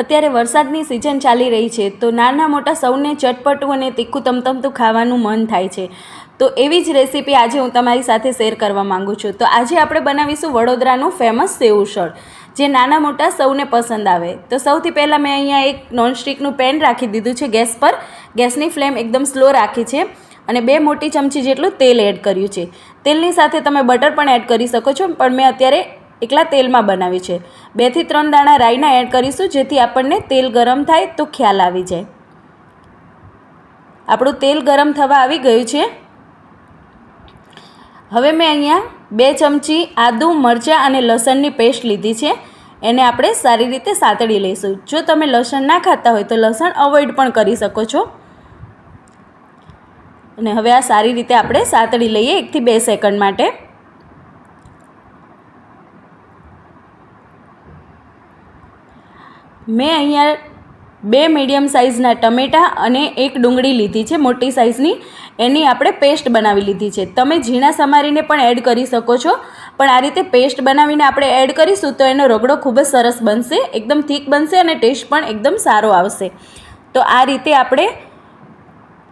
અત્યારે વરસાદની સિઝન ચાલી રહી છે, તો નાના મોટા સૌને ચટપટું અને તીખું તમતમતું ખાવાનું મન થાય છે. તો એવી જ રેસીપી આજે હું તમારી સાથે શેર કરવા માંગુ છું. તો આજે આપણે બનાવીશું વડોદરાનું ફેમસ સેવ ઉસળ, જે નાના મોટા સૌને પસંદ આવે. તો સૌથી પહેલાં મેં અહીંયા એક નોનસ્ટિકનું પેન રાખી દીધું છે ગેસ પર. ગેસની ફ્લેમ એકદમ સ્લો રાખી છે અને બે મોટી ચમચી જેટલું તેલ એડ કર્યું છે. તેલની સાથે તમે બટર પણ એડ કરી શકો છો, પણ મેં અત્યારે એકલા તેલમાં બનાવી છે. બેથી ત્રણ દાણા રાઈના એડ કરીશું જેથી આપણને તેલ ગરમ થાય તો ખ્યાલ આવી જાય. આપણું તેલ ગરમ થવા આવી ગયું છે. હવે મેં અહીંયા બે ચમચી આદું, મરચાં અને લસણની પેસ્ટ લીધી છે. એને આપણે સારી રીતે સાતળી લઈશું. જો તમે લસણ ના ખાતા હોય તો લસણ અવોઇડ પણ કરી શકો છો. અને હવે આ સારી રીતે આપણે સાતળી લઈએ એકથી બે સેકન્ડ માટે. મેં અહીંયા બે મીડિયમ સાઇઝના ટમેટાં અને એક ડુંગળી લીધી છે, મોટી સાઇઝની એની આપણે પેસ્ટ બનાવી લીધી છે. તમે ઝીણા સમારીને પણ એડ કરી શકો છો. પણ આ રીતે પેસ્ટ બનાવીને આપણે એડ કરીશું તો એનો રગડો ખૂબ જ સરસ બનશે, એકદમ થીક બનશે અને ટેસ્ટ પણ એકદમ સારો આવશે. તો આ રીતે આપણે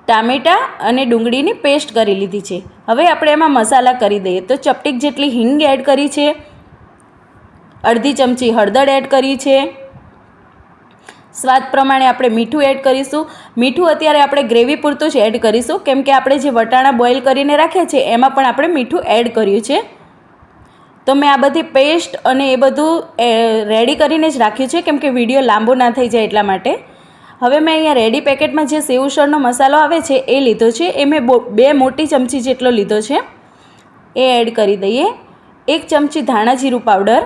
ટામેટાં અને ડુંગળીની પેસ્ટ કરી લીધી છે. હવે આપણે એમાં મસાલા કરી દઈએ. તો ચપટીક જેટલી હિંગ એડ કરી છે, અડધી ચમચી હળદર એડ કરી છે. સ્વાદ પ્રમાણે આપણે મીઠું એડ કરીશું. મીઠું અત્યારે આપણે ગ્રેવી પૂરતું જ એડ કરીશું. કેમ કે આપણે જે વટાણા બોઇલ કરીને રાખ્યા છે, એમાં પણ આપણે મીઠું એડ કર્યું છે. તો મેં આ બધી પેસ્ટ અને એ બધું રેડી કરીને જ રાખ્યું છે. કેમ કે વીડિયો લાંબો ના થઈ જાય એટલા માટે. હવે મેં અહીંયા રેડી પેકેટમાં જે સેવસળનો મસાલો આવે છે, એ લીધો છે. એ મેં બે મોટી ચમચી જેટલો લીધો છે. એ એડ કરી દઈએ. એક ચમચી ધાણા જીરું પાવડર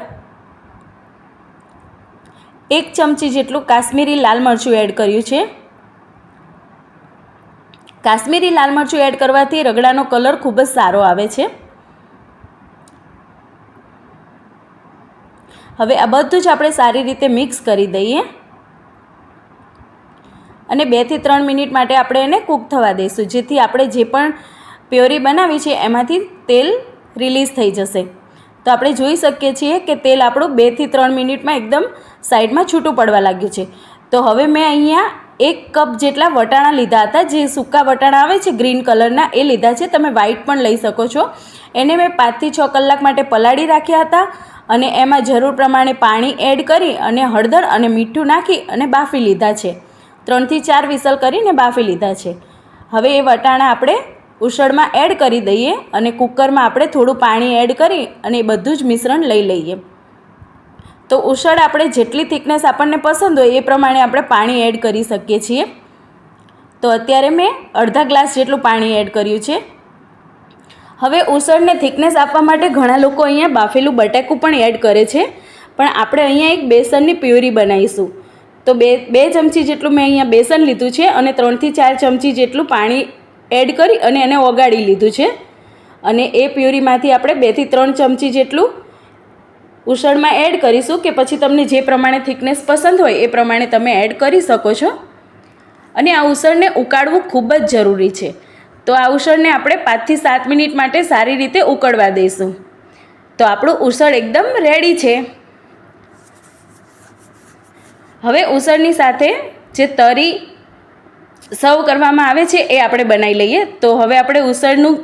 એક ચમચી જેટલું કાશ્મીરી લાલ મરચું એડ કર્યું છે. કાશ્મીરી લાલ મરચું એડ કરવાથી રગડાનો કલર ખૂબ જ સારો આવે છે. હવે આ બધું જ આપણે સારી રીતે મિક્સ કરી દઈએ. અને બેથી ત્રણ મિનિટ માટે આપણે એને કૂક થવા દઈશું, જેથી આપણે જે પણ પ્યોરી બનાવી છે એમાંથી તેલ રિલીઝ થઈ જશે. તો આપણે જોઈ શકીએ છીએ કે તેલ આપણું બેથી ત્રણ મિનિટમાં એકદમ સાઈડમાં છૂટું પડવા લાગ્યું છે. તો હવે મેં અહીંયા એક કપ જેટલા વટાણા લીધા હતા. જે સૂકા વટાણા આવે છે, ગ્રીન કલરના, એ લીધા છે. તમે વ્હાઈટ પણ લઈ શકો છો. એને મેં પાંચથી છ કલાક માટે પલાળી રાખ્યા હતા અને એમાં જરૂર પ્રમાણે પાણી એડ કરી અને હળદર અને મીઠું નાખી અને બાફી લીધા છે. ત્રણથી ચાર વિસલ કરીને બાફી લીધા છે. હવે એ વટાણા આપણે ઉસળમાં એડ કરી દઈએ અને કુકરમાં આપણે થોડું પાણી એડ કરી અને એ બધું જ મિશ્રણ લઈ લઈએ. તો ઉસળ આપણે જેટલી થિકનેસ આપણને પસંદ હોય એ પ્રમાણે આપણે પાણી એડ કરી શકીએ છીએ. તો અત્યારે મેં અડધા ગ્લાસ જેટલું પાણી એડ કર્યું છે. હવે ઉસળને થિકનેસ આપવા માટે ઘણા લોકો અહીંયા બાફેલું બટાકું પણ એડ કરે છે. પણ આપણે અહીંયા એક બેસનની પ્યુરી બનાવીશું. તો બે બે ચમચી જેટલું મેં અહીંયા બેસન લીધું છે અને ત્રણથી ચાર ચમચી જેટલું પાણી એડ કરી અને એને ઓગાળી લીધું છે. અને એ પ્યુરીમાંથી આપણે બેથી ત્રણ ચમચી જેટલું ઉસળમાં એડ કરીશું કે પછી તમને જે પ્રમાણે થિકનેસ પસંદ હોય એ પ્રમાણે તમે એડ કરી શકો છો. અને આ ઉસળને ઉકાળવું ખૂબ જ જરૂરી છે. તો આ ઉસળને આપણે પાંચથી સાત મિનિટ માટે સારી રીતે ઉકળવા દઈશું. તો આપણું ઉસળ એકદમ રેડી છે. હવે ઉસળની સાથે જે તરી સર્વ કરવામાં આવે છે એ આપણે બનાવી લઈએ. તો હવે આપણે ઉસળનું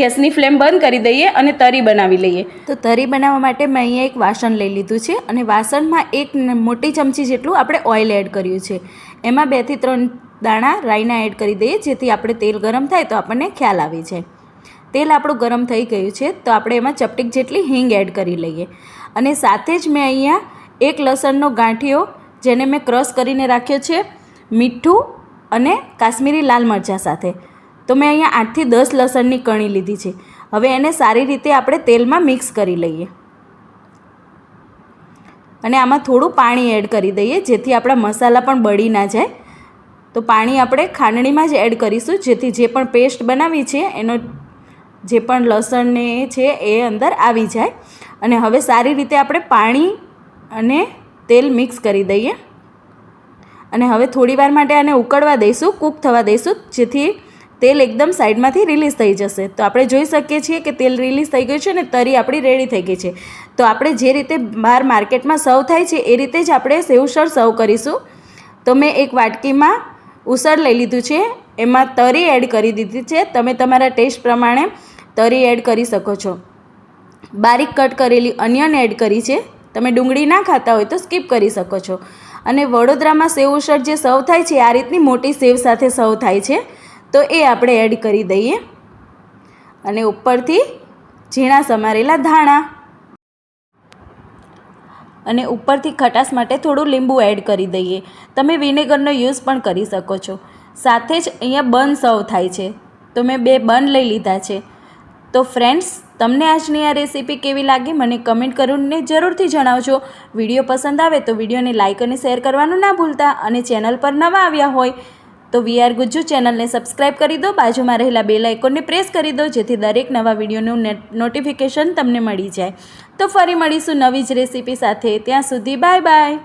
ગેસની ફ્લેમ બંધ કરી દઈએ અને તરી બનાવી લઈએ. તો તરી બનાવવા માટે મેં અહીંયા એક વાસણ લઈ લીધું છે અને વાસણમાં એક મોટી ચમચી જેટલું આપણે ઓઇલ એડ કર્યું છે. એમાં બેથી ત્રણ દાણા રાઈના એડ કરી દઈએ, જેથી આપણે તેલ ગરમ થાય તો આપણને ખ્યાલ આવી જાય તેલ આપણું ગરમ થઈ ગયું છે, તો આપણે એમાં ચપટીક જેટલી હિંગ એડ કરી લઈએ. અને સાથે જ મેં અહીંયા એક લસણનો ગાંઠિયો, જેને મેં ક્રશ કરીને રાખ્યો છે, મીઠું અને કાશ્મીરી લાલ મરચાં સાથે. તો મેં અહીંયા આઠથી દસ લસણની કણી લીધી છે. હવે એને સારી રીતે આપણે તેલમાં મિક્સ કરી લઈએ. અને આમાં થોડું પાણી એડ કરી દઈએ, જેથી આપણા મસાલા પણ બળી ના જાય. તો પાણી આપણે ખાંડણીમાં જ એડ કરીશું, જેથી જે પણ પેસ્ટ બનાવી છે, એનો જે પણ લસણને છે, એ અંદર આવી જાય. અને હવે સારી રીતે આપણે પાણી અને તેલ મિક્સ કરી દઈએ. અને હવે થોડી વાર માટે આને ઉકળવા દઈશું, કૂક થવા દઈશું, જેથી તેલ એકદમ સાઈડમાંથી રિલીઝ થઈ જશે. તો આપણે જોઈ શકીએ છીએ કે તેલ રિલીઝ થઈ ગયું છે અને તરી આપણી રેડી થઈ ગઈ છે. તો આપણે જે રીતે બહાર માર્કેટમાં સર્વ થાય છે, એ રીતે જ આપણે સેવસર સર્વ કરીશું. તો મેં એક વાટકીમાં ઉસળ લઈ લીધું છે, એમાં તરી એડ કરી દીધી છે. તમે તમારા ટેસ્ટ પ્રમાણે તરી એડ કરી શકો છો. બારીક કટ કરેલી અનિયન એડ કરી છે. તમે ડુંગળી ના ખાતા હોય તો સ્કીપ કરી શકો છો. અને વડોદરામાં સેવ ઉસળ જે સર્વ થાય છે, આ રીતની મોટી સેવ સાથે સર્વ થાય છે. તો એ આપણે એડ કરી દઈએ. અને ઉપરથી ઝીણા સમારેલા ધાણા. અને ઉપરથી ખટાશ માટે થોડું લીંબુ એડ કરી દઈએ. તમે વિનેગરનો યુઝ પણ કરી શકો છો. સાથે જ અહીંયા બન સર્વ થાય છે. તો મેં બે બન લઈ લીધા છે. તો ફ્રેન્ડ્સ તમને આજની આ રેસીપી કેવી લાગી મને કમેન્ટ કરીને જરૂરથી જણાવજો. વીડિયો પસંદ આવે તો વિડીયોને લાઇક અને શેર કરવાનું ના ભૂલતા અને ચેનલ પર નવા આવ્યા હોય તો વી આર ગુજ્જુ ચેનલને સબસ્ક્રાઈબ કરી દો. બાજુમાં રહેલા બેલ આઇકોનને પ્રેસ કરી દો જેથી દરેક નવા વિડીયોનું નોટિફિકેશન તમને મળી જાય. તો ફરી મળીશું નવી જ રેસીપી સાથે. ત્યાં સુધી બાય બાય